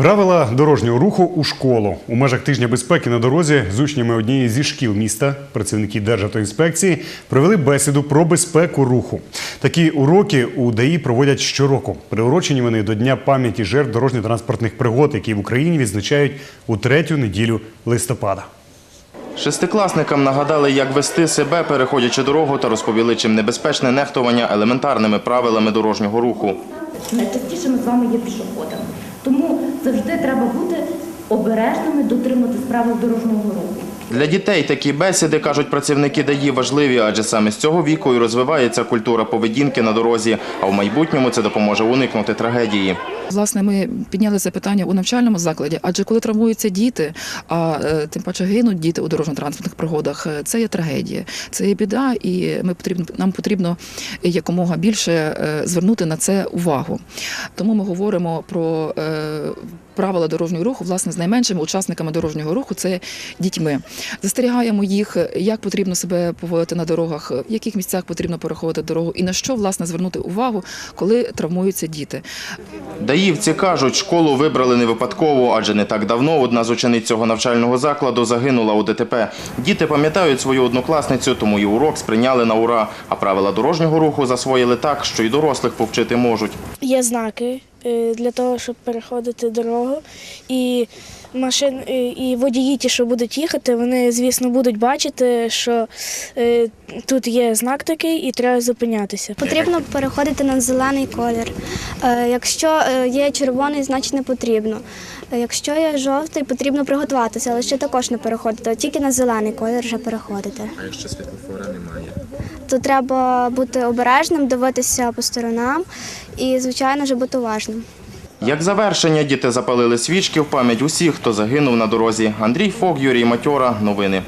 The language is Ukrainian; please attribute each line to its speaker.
Speaker 1: Правила дорожнього руху у школу у межах тижня безпеки на дорозі з учнями однієї зі шкіл міста працівники Державтоінспекції провели бесіду про безпеку руху. Такі уроки у ДАІ проводять щороку. Приурочені вони до Дня пам'яті жертв дорожньо-транспортних пригод, які в Україні відзначають у третю неділю листопада.
Speaker 2: Шестикласникам нагадали, як вести себе, переходячи дорогу, та розповіли, чим небезпечне нехтування елементарними правилами дорожнього руху.
Speaker 3: Найчастіше ми з вами є пішоходами. Тому завжди треба бути обережними, дотримати правил дорожнього руху.
Speaker 2: Для дітей такі бесіди, кажуть працівники ДАІ, важливі, адже саме з цього віку і розвивається культура поведінки на дорозі, а в майбутньому це допоможе уникнути трагедії.
Speaker 4: Власне, ми підняли це питання у навчальному закладі, адже коли травмуються діти, а е, тим паче гинуть діти у дорожньо-транспортних пригодах, е, це є трагедія, це є біда, і ми потрібно нам потрібно якомога більше е, звернути на це увагу. Тому ми говоримо про правила дорожнього руху, власне, з найменшими учасниками дорожнього руху це дітьми. Застерігаємо їх, як потрібно себе поводити на дорогах, в яких місцях потрібно переходити дорогу, і на що власне звернути увагу, коли травмуються діти.
Speaker 2: Даївці кажуть, школу вибрали не випадково, адже не так давно одна з учениць цього навчального закладу загинула у ДТП. Діти пам'ятають свою однокласницю, тому і урок сприйняли на ура. А правила дорожнього руху засвоїли так, що й дорослих повчити можуть.
Speaker 5: Є знаки для того, щоб переходити дорогу. І машин, е, і водії, ті, що будуть їхати, вони, звісно, будуть бачити, що е, тут є знак такий і треба зупинятися.
Speaker 6: Потрібно переходити на зелений колір. Е, Якщо е, є червоний, значить не потрібно. Е, Якщо є жовтий, потрібно приготуватися, але ще також не переходити, а тільки на зелений колір вже переходити. А якщо світлофора немає? То треба бути обережним, дивитися по сторонам і, звичайно, вже бути уважним.
Speaker 2: Як завершення, діти запалили свічки в пам'ять усіх, хто загинув на дорозі. Андрій Фок, Юрій Матьора. Новини.